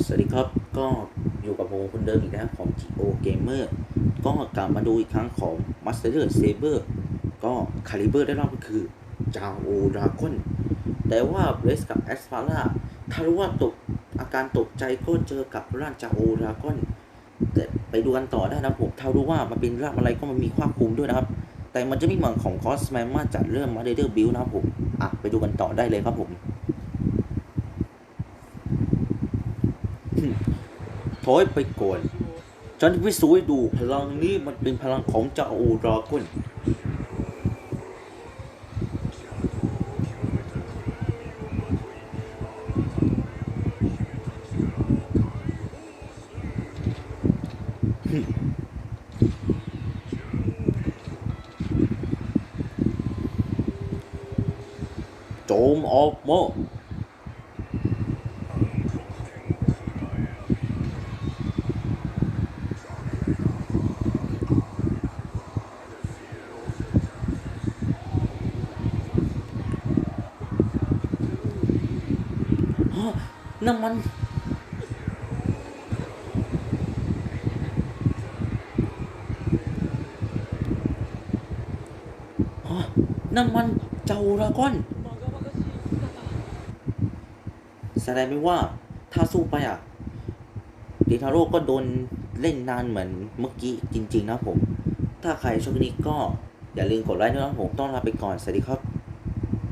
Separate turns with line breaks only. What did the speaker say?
สวัสดีครับ ก็อยู่กับผมคนเดิมอีกแล้วของ GO Gamer ก็กลับมาดูอีกครั้งของ Master Saber ก็ Caliber ได้รอบก็คือ จาโอดราก้อนแต่ว่าเรสกับแอสฟาร่าถ้ารู้ว่าตกอาการตกใจก็เจอกับร่างจาโอดราก้อนแต่ไปดูกันต่อได้นะผมถ้ารู้ว่ามันเป็นร่างอะไรก็มันมีควบคุมด้วยนะครับ แต่มันจะไม่เหมือนของคอสแมนมาจัดเรื่องมาเดอร์บิลนะครับผมอะไปดูกันต่อได้เลยครับผม ถอยไปก่อนฉันจะพิสูจน์ดูพลังนี้มันเป็นพลังของเจ้าโอดราก้นโจมออกมาฮะ นั่นมันนั่นมันเจ้าราก้อน แสดงไม่ว่าถ้าสู้ไปอะดิทาโร่ก็โดนเล่นนานเหมือนเมื่อกี้จริง ๆ นะผม ถ้าใครชอบคลิปนี้ก็อย่าลืมกดไลค์ด้วยนะผม ต้องลาไปก่อน สวัสดีครับ